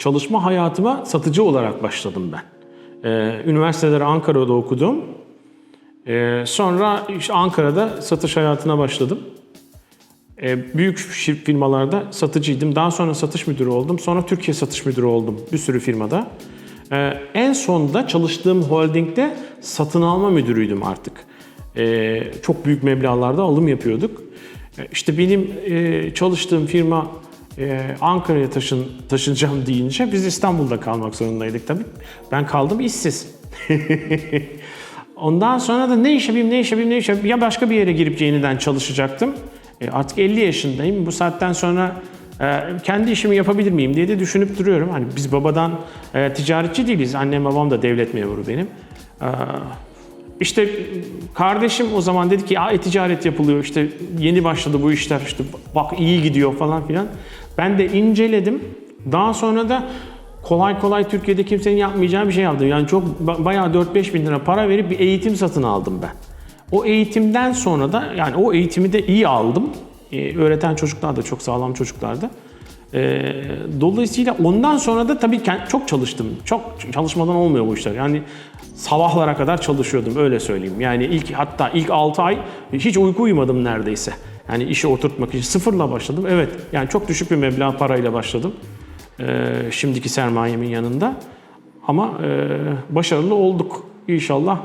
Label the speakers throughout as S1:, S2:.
S1: çalışma hayatıma satıcı olarak başladım ben. Ee, üniversiteleri Ankara'da okudum. Ee, sonra işte Ankara'da satış hayatına başladım. Ee, büyük şir- firmalarda satıcıydım. Daha sonra satış müdürü oldum. Sonra Türkiye satış müdürü oldum bir sürü firmada. Ee, en sonunda çalıştığım holdingde satın alma müdürüydüm artık. Çok büyük meblağlarda alım yapıyorduk. İşte benim e, çalıştığım firma e, Ankara'ya taşın, taşınacağım deyince biz İstanbul'da kalmak zorundaydık tabii. Ben kaldım işsiz. Ondan sonra da ne iş yapayım, ne iş yapayım, ne iş yapayım. Ya başka bir yere girip yeniden çalışacaktım. E, artık 50 yaşındayım. Bu saatten sonra e, kendi işimi yapabilir miyim diye de düşünüp duruyorum. Hani biz babadan e, ticaretçi değiliz. Annem babam da devlet memuru benim. E, işte kardeşim o zaman dedi ki ya e-ticaret yapılıyor işte yeni başladı bu işler işte bak iyi gidiyor falan filan. Ben de inceledim. Daha sonra da kolay kolay Türkiye'de kimsenin yapmayacağı bir şey yaptım. Yani çok ba- bayağı 4-5 bin lira para verip bir eğitim satın aldım ben. O eğitimden sonra da yani o eğitimi de iyi aldım. Ee, öğreten çocuklar da çok sağlam çocuklardı. Ee, dolayısıyla ondan sonra da tabii çok çalıştım. Çok çalışmadan olmuyor bu işler. Yani sabahlara kadar çalışıyordum öyle söyleyeyim. Yani ilk hatta ilk 6 ay hiç uyku uyumadım neredeyse. Yani işi oturtmak için sıfırla başladım. Evet yani çok düşük bir meblağ parayla başladım. Ee, şimdiki sermayemin yanında. Ama e, başarılı olduk. İnşallah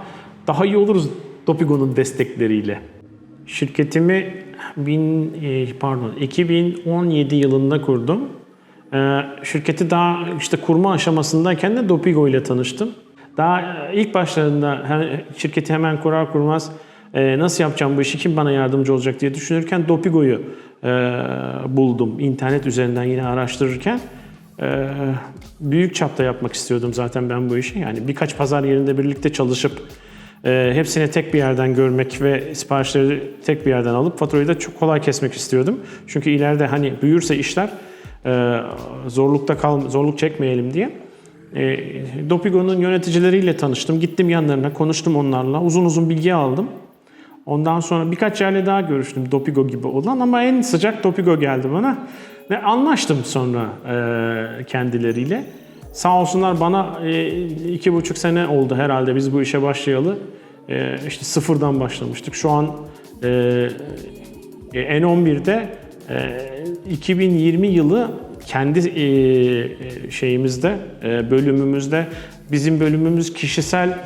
S1: daha iyi oluruz Dopigo'nun destekleriyle. Şirketimi bin, e, pardon 2017 yılında kurdum. Ee, şirketi daha işte kurma aşamasındayken de Dopigo ile tanıştım. Daha e, ilk başlarında şirketi hemen kurar kurmaz e, nasıl yapacağım bu işi, kim bana yardımcı olacak diye düşünürken Dopigo'yu e, buldum. İnternet üzerinden yine araştırırken. E, büyük çapta yapmak istiyordum zaten ben bu işi. Yani birkaç pazar yerinde birlikte çalışıp e, hepsini tek bir yerden görmek ve siparişleri tek bir yerden alıp faturayı da çok kolay kesmek istiyordum. Çünkü ileride hani büyürse işler e, zorlukta kal zorluk çekmeyelim diye. E, Dopigo'nun yöneticileriyle tanıştım. Gittim yanlarına, konuştum onlarla. Uzun uzun bilgi aldım. Ondan sonra birkaç yerle daha görüştüm Dopigo gibi olan ama en sıcak Dopigo geldi bana. Ve anlaştım sonra e, kendileriyle. Sağ olsunlar bana e, iki buçuk sene oldu herhalde biz bu işe başlayalı. E, işte sıfırdan başlamıştık. Şu an e, e, N11'de e, 2020 yılı kendi e, e, şeyimizde, e, bölümümüzde bizim bölümümüz kişisel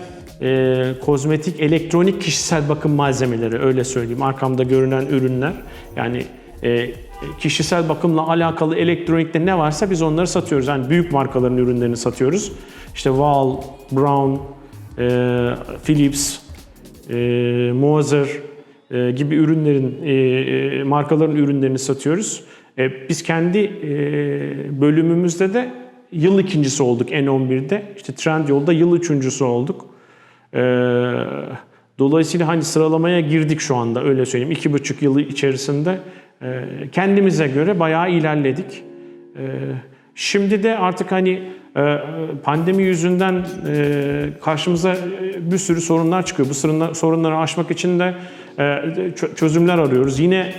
S1: e, kozmetik, elektronik kişisel bakım malzemeleri öyle söyleyeyim. Arkamda görünen ürünler yani e, kişisel bakımla alakalı elektronikte ne varsa biz onları satıyoruz. Yani büyük markaların ürünlerini satıyoruz. İşte Wahl, Brown, e, Philips, e, Moser e, gibi ürünlerin, e, e, markaların ürünlerini satıyoruz. E, biz kendi e, bölümümüzde de yıl ikincisi olduk N11'de. İşte Trendyol'da yıl üçüncüsü olduk. E, dolayısıyla hani sıralamaya girdik şu anda öyle söyleyeyim. İki buçuk yılı içerisinde e, kendimize göre bayağı ilerledik. E, Şimdi de artık hani e, pandemi yüzünden e, karşımıza e, bir sürü sorunlar çıkıyor. Bu sorunlar- sorunları aşmak için de çö- çözümler arıyoruz. Yine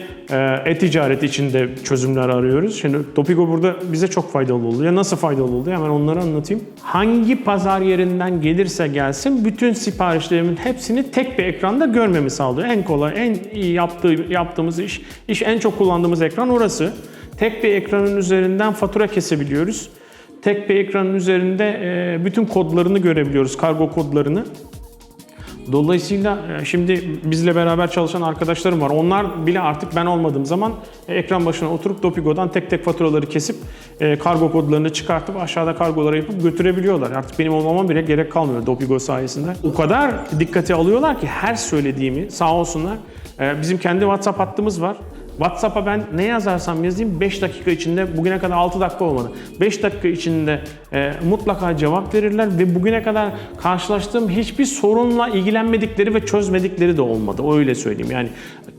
S1: e-ticaret için de çözümler arıyoruz. Şimdi Topigo burada bize çok faydalı oldu. Ya nasıl faydalı oldu? Hemen onları anlatayım. Hangi pazar yerinden gelirse gelsin bütün siparişlerimin hepsini tek bir ekranda görmemi sağlıyor. En kolay, en iyi yaptığı, yaptığımız iş, iş en çok kullandığımız ekran orası. Tek bir ekranın üzerinden fatura kesebiliyoruz. Tek bir ekranın üzerinde e, bütün kodlarını görebiliyoruz, kargo kodlarını. Dolayısıyla e, şimdi bizle beraber çalışan arkadaşlarım var. Onlar bile artık ben olmadığım zaman e, ekran başına oturup Dopigo'dan tek tek faturaları kesip e, kargo kodlarını çıkartıp aşağıda kargoları yapıp götürebiliyorlar. Artık benim olmama bile gerek kalmıyor Dopigo sayesinde. O kadar dikkate alıyorlar ki her söylediğimi sağ olsunlar. Bizim kendi WhatsApp hattımız var. WhatsApp'a ben ne yazarsam yazayım 5 dakika içinde bugüne kadar 6 dakika olmadı. 5 dakika içinde e, mutlaka cevap verirler ve bugüne kadar karşılaştığım hiçbir sorunla ilgilenmedikleri ve çözmedikleri de olmadı. Öyle söyleyeyim. Yani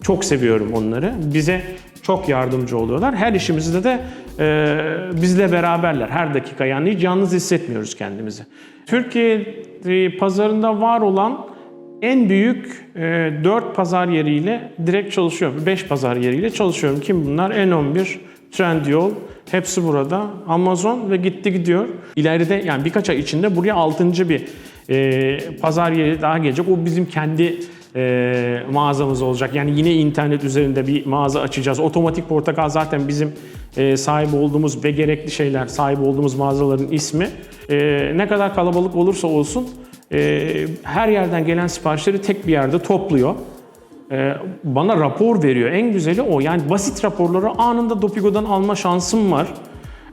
S1: çok seviyorum onları. Bize çok yardımcı oluyorlar. Her işimizde de e, bizle beraberler her dakika. Yani hiç yalnız hissetmiyoruz kendimizi. Türkiye pazarında var olan en büyük e, 4 pazar yeriyle direkt çalışıyorum. 5 pazar yeriyle çalışıyorum. Kim bunlar? N11, Trendyol, hepsi burada. Amazon ve gitti gidiyor. İleride yani birkaç ay içinde buraya altıncı bir e, pazar yeri daha gelecek. O bizim kendi e, mağazamız olacak. Yani yine internet üzerinde bir mağaza açacağız. Otomatik Portakal zaten bizim e, sahip olduğumuz ve gerekli şeyler sahip olduğumuz mağazaların ismi. E, ne kadar kalabalık olursa olsun e, her yerden gelen siparişleri tek bir yerde topluyor. Ee, bana rapor veriyor. En güzeli o. Yani basit raporları anında Dopigo'dan alma şansım var.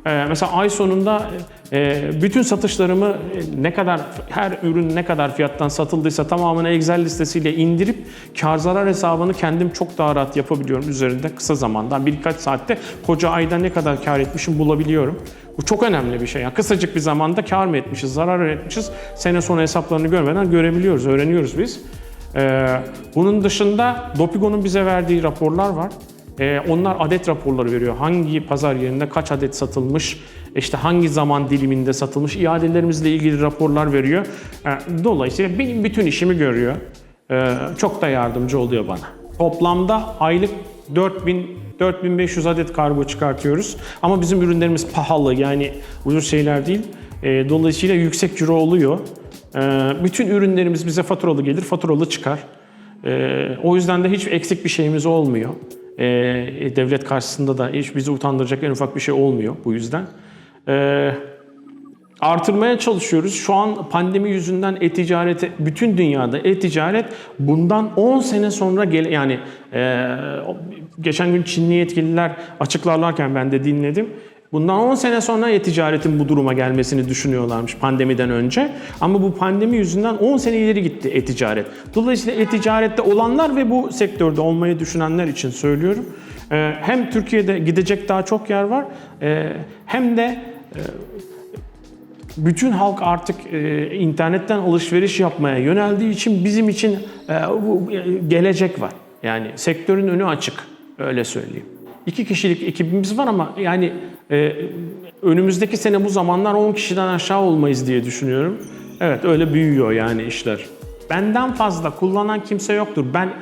S1: Ee, mesela ay sonunda e, bütün satışlarımı e, ne kadar her ürün ne kadar fiyattan satıldıysa tamamını Excel listesiyle indirip kar zarar hesabını kendim çok daha rahat yapabiliyorum üzerinde kısa zamanda. Birkaç saatte koca ayda ne kadar kar etmişim bulabiliyorum. Bu çok önemli bir şey. Yani kısacık bir zamanda kar mı etmişiz, zarar mı etmişiz sene sonu hesaplarını görmeden görebiliyoruz, öğreniyoruz biz. Ee, bunun dışında Dopigo'nun bize verdiği raporlar var. Ee, onlar adet raporları veriyor. Hangi pazar yerinde kaç adet satılmış, işte hangi zaman diliminde satılmış, iadelerimizle ilgili raporlar veriyor. Ee, dolayısıyla benim bütün işimi görüyor. Ee, çok da yardımcı oluyor bana. Toplamda aylık 4000 4500 adet kargo çıkartıyoruz. Ama bizim ürünlerimiz pahalı yani ucuz şeyler değil. Dolayısıyla yüksek ciro oluyor. Bütün ürünlerimiz bize faturalı gelir, faturalı çıkar. O yüzden de hiç eksik bir şeyimiz olmuyor. Ee, devlet karşısında da hiç bizi utandıracak en ufak bir şey olmuyor bu yüzden. Ee, artırmaya çalışıyoruz. Şu an pandemi yüzünden e-ticarete, bütün dünyada e-ticaret bundan 10 sene sonra gele yani e, geçen gün Çinli yetkililer açıklarlarken ben de dinledim. Bundan 10 sene sonra e-ticaretin bu duruma gelmesini düşünüyorlarmış pandemiden önce. Ama bu pandemi yüzünden 10 sene ileri gitti e-ticaret. Dolayısıyla e-ticarette olanlar ve bu sektörde olmayı düşünenler için söylüyorum. Ee, Hem Türkiye'de gidecek daha çok yer var e, hem de e, bütün halk artık e, internetten alışveriş yapmaya yöneldiği için bizim için e, bu, gelecek var. Yani sektörün önü açık öyle söyleyeyim. İki kişilik ekibimiz var ama yani e, önümüzdeki sene bu zamanlar 10 kişiden aşağı olmayız diye düşünüyorum. Evet öyle büyüyor yani işler. Benden fazla kullanan kimse yoktur. Ben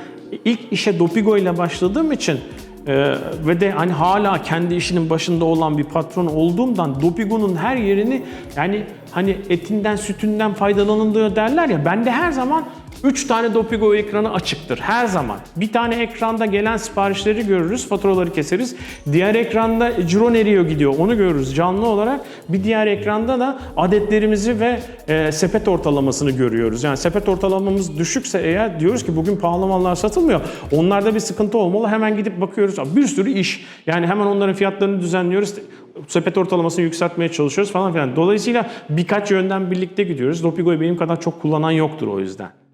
S1: ilk işe Dopigo ile başladığım için ee, ve de hani hala kendi işinin başında olan bir patron olduğumdan Dopigo'nun her yerini yani hani etinden sütünden faydalanılıyor derler ya bende her zaman 3 tane Dopigo ekranı açıktır her zaman. Bir tane ekranda gelen siparişleri görürüz, faturaları keseriz. Diğer ekranda ciro nereye gidiyor onu görürüz canlı olarak. Bir diğer ekranda da adetlerimizi ve e, sepet ortalamasını görüyoruz. Yani sepet ortalamamız düşükse eğer diyoruz ki bugün pahalı mallar satılmıyor. Onlarda bir sıkıntı olmalı. Hemen gidip bakıyoruz. Bir sürü iş. Yani hemen onların fiyatlarını düzenliyoruz. Sepet ortalamasını yükseltmeye çalışıyoruz falan filan. Dolayısıyla birkaç yönden birlikte gidiyoruz. Dopigo'yu benim kadar çok kullanan yoktur o yüzden.